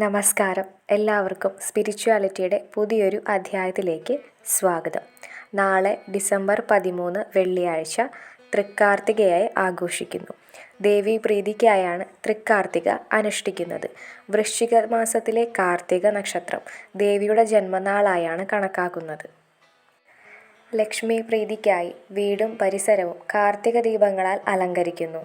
നമസ്കാരം. എല്ലാവർക്കും സ്പിരിച്വാലിറ്റിയുടെ പുതിയൊരു അധ്യായത്തിലേക്ക് സ്വാഗതം. നാളെ ഡിസംബർ പതിമൂന്ന് വെള്ളിയാഴ്ച തൃക്കാർത്തികയായി ആഘോഷിക്കുന്നു. ദേവി പ്രീതിക്കായാണ് തൃക്കാർത്തിക അനുഷ്ഠിക്കുന്നത്. വൃശ്ചിക മാസത്തിലെ കാർത്തിക നക്ഷത്രം ദേവിയുടെ ജന്മനാളായാണ് കണക്കാക്കുന്നത്. ലക്ഷ്മി പ്രീതിക്കായി വീടും പരിസരവും കാർത്തിക ദീപങ്ങളാൽ അലങ്കരിക്കുന്നു.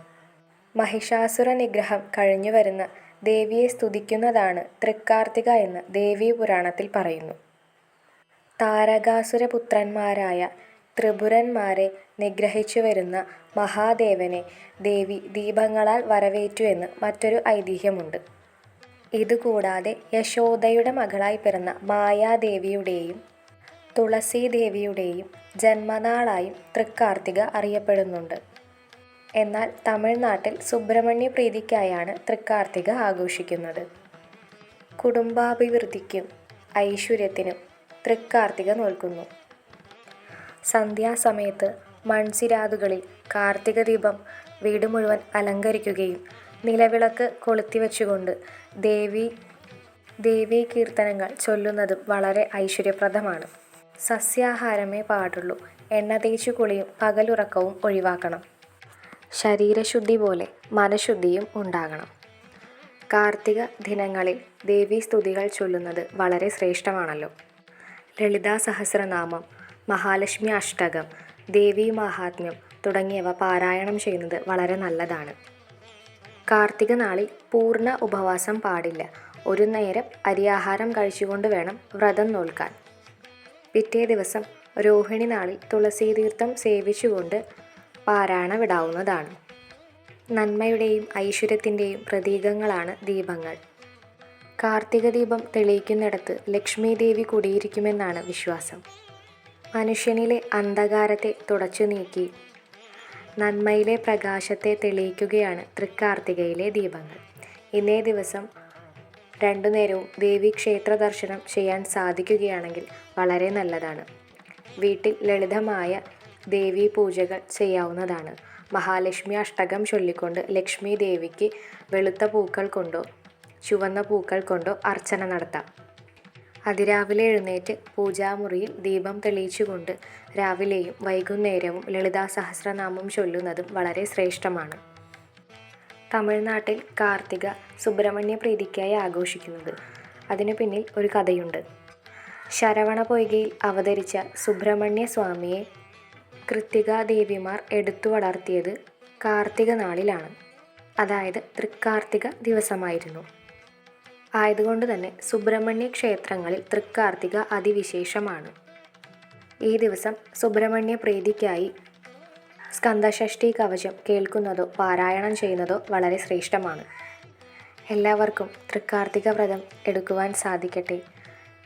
മഹിഷാസുര നിഗ്രഹം കഴിഞ്ഞുവരുന്ന ദേവിയെ സ്തുതിക്കുന്നതാണ് തൃക്കാർത്തിക എന്ന് ദേവീപുരാണത്തിൽ പറയുന്നു. താരകാസുരപുത്രന്മാരായ ത്രിപുരന്മാരെ നിഗ്രഹിച്ചു വരുന്ന മഹാദേവനെ ദേവി ദീപങ്ങളാൽ വരവേറ്റു എന്ന് മറ്റൊരു ഐതിഹ്യമുണ്ട്. ഇതുകൂടാതെ യശോദയുടെ മകളായി പിറന്ന മായാദേവിയുടെയും തുളസീദേവിയുടെയും ജന്മനാളായും തൃക്കാർത്തിക അറിയപ്പെടുന്നുണ്ട്. എന്നാൽ തമിഴ്നാട്ടിൽ സുബ്രഹ്മണ്യ പ്രീതിക്കായാണ് തൃക്കാർത്തിക ആഘോഷിക്കുന്നത്. കുടുംബാഭിവൃദ്ധിക്കും ഐശ്വര്യത്തിനും തൃക്കാർത്തിക നോൽക്കുന്നു. സന്ധ്യാസമയത്ത് മൺസിരാതുകളിൽ കാർത്തിക ദീപം വീട് മുഴുവൻ അലങ്കരിക്കുകയും നിലവിളക്ക് കൊളുത്തിവെച്ചുകൊണ്ട് ദേവി ദേവീ കീർത്തനങ്ങൾ ചൊല്ലുന്നതും വളരെ ഐശ്വര്യപ്രദമാണ്. സസ്യാഹാരമേ പാടുള്ളൂ. എണ്ണ തേച്ചു കുളിയും പകലുറക്കവും ഒഴിവാക്കണം. ശരീരശുദ്ധി പോലെ മനഃശുദ്ധിയും ഉണ്ടാകണം. കാർത്തിക ദിനങ്ങളിൽ ദേവീ സ്തുതികൾ ചൊല്ലുന്നത് വളരെ ശ്രേഷ്ഠമാണല്ലോ. ലളിതാ സഹസ്രനാമം മഹാലക്ഷ്മി അഷ്ടകം ദേവീ മഹാത്മ്യം തുടങ്ങിയവ പാരായണം ചെയ്യുന്നത് വളരെ നല്ലതാണ്. കാർത്തിക നാളിൽ പൂർണ ഉപവാസം പാടില്ല. ഒരു നേരം അരിയാഹാരം കഴിച്ചുകൊണ്ട് വേണം വ്രതം നോൽക്കാൻ. പിറ്റേ ദിവസം രോഹിണി നാളിൽ തുളസീതീർത്ഥം സേവിച്ചുകൊണ്ട് പാരായണ വിടാവുന്നതാണ് നന്മയുടെയും ഐശ്വര്യത്തിന്റെയും പ്രതീകങ്ങളാണ് ദീപങ്ങൾ. കാർത്തിക ദീപം തെളിയിക്കുന്നിടത്ത് ലക്ഷ്മി ദേവി കുടിയിരിക്കുമെന്നാണ് വിശ്വാസം. മനുഷ്യനിലെ അന്ധകാരത്തെ തുടച്ചു നീക്കി നന്മയിലെ പ്രകാശത്തെ തെളിയിക്കുകയാണ് തൃക്കാർത്തികയിലെ ദീപങ്ങൾ. ഇന്നേ ദിവസം രണ്ടു നേരവും ദേവി ക്ഷേത്ര ദർശനം ചെയ്യാൻ സാധിക്കുകയാണെങ്കിൽ വളരെ നല്ലതാണ്. വീട്ടിൽ ലളിതമായ ദേവീ പൂജകൾ ചെയ്യാവുന്നതാണ്. മഹാലക്ഷ്മി അഷ്ടകം ചൊല്ലിക്കൊണ്ട് ലക്ഷ്മി ദേവിക്ക് വെളുത്ത പൂക്കൾ കൊണ്ടോ ചുവന്ന പൂക്കൾ കൊണ്ടോ അർച്ചന നടത്താം. അതിരാവിലെ എഴുന്നേറ്റ് പൂജാമുറിയിൽ ദീപം തെളിയിച്ചുകൊണ്ട് രാവിലെയും വൈകുന്നേരവും ലളിതാ സഹസ്രനാമം ചൊല്ലുന്നതും വളരെ ശ്രേഷ്ഠമാണ്. തമിഴ്നാട്ടിൽ കാർത്തിക സുബ്രഹ്മണ്യ പ്രീതിക്കായി ആഘോഷിക്കുന്നത്. അതിനു പിന്നിൽ ഒരു കഥയുണ്ട്. ശരവണ പൊയ്കയിൽ അവതരിച്ച സുബ്രഹ്മണ്യ സ്വാമിയെ കൃത്തികാദേവിമാർ എടുത്തു വളർത്തിയത് കാർത്തിക നാളിലാണ്. അതായത് തൃക്കാർത്തിക ദിവസമായിരുന്നു. ആയതുകൊണ്ട് തന്നെ സുബ്രഹ്മണ്യ ക്ഷേത്രങ്ങളിൽ തൃക്കാർത്തിക അതിവിശേഷമാണ്. ഈ ദിവസം സുബ്രഹ്മണ്യ പ്രീതിക്കായി സ്കന്ദഷഷ്ഠി കവചം കേൾക്കുന്നതോ പാരായണം ചെയ്യുന്നതോ വളരെ ശ്രേഷ്ഠമാണ്. എല്ലാവർക്കും തൃക്കാർത്തിക വ്രതം എടുക്കുവാൻ സാധിക്കട്ടെ.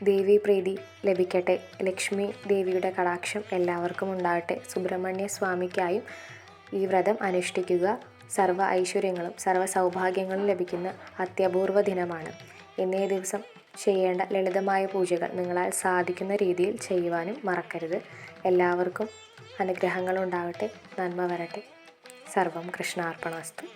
ദേവി പ്രീതി ലഭിക്കട്ടെ. ലക്ഷ്മി ദേവിയുടെ കടാക്ഷം എല്ലാവർക്കും ഉണ്ടാകട്ടെ. സുബ്രഹ്മണ്യ സ്വാമിക്കായും ഈ വ്രതം അനുഷ്ഠിക്കുക. സർവ ഐശ്വര്യങ്ങളും സർവ സൗഭാഗ്യങ്ങളും ലഭിക്കുന്ന അത്യപൂർവ ദിനമാണ്. ഇന്നേ ദിവസം ചെയ്യേണ്ട ലളിതമായ പൂജകൾ നിങ്ങളാൽ സാധിക്കുന്ന രീതിയിൽ ചെയ്യുവാനും മറക്കരുത്. എല്ലാവർക്കും അനുഗ്രഹങ്ങളുണ്ടാകട്ടെ. നന്മ വരട്ടെ. സർവം കൃഷ്ണാർപ്പണമസ്തു.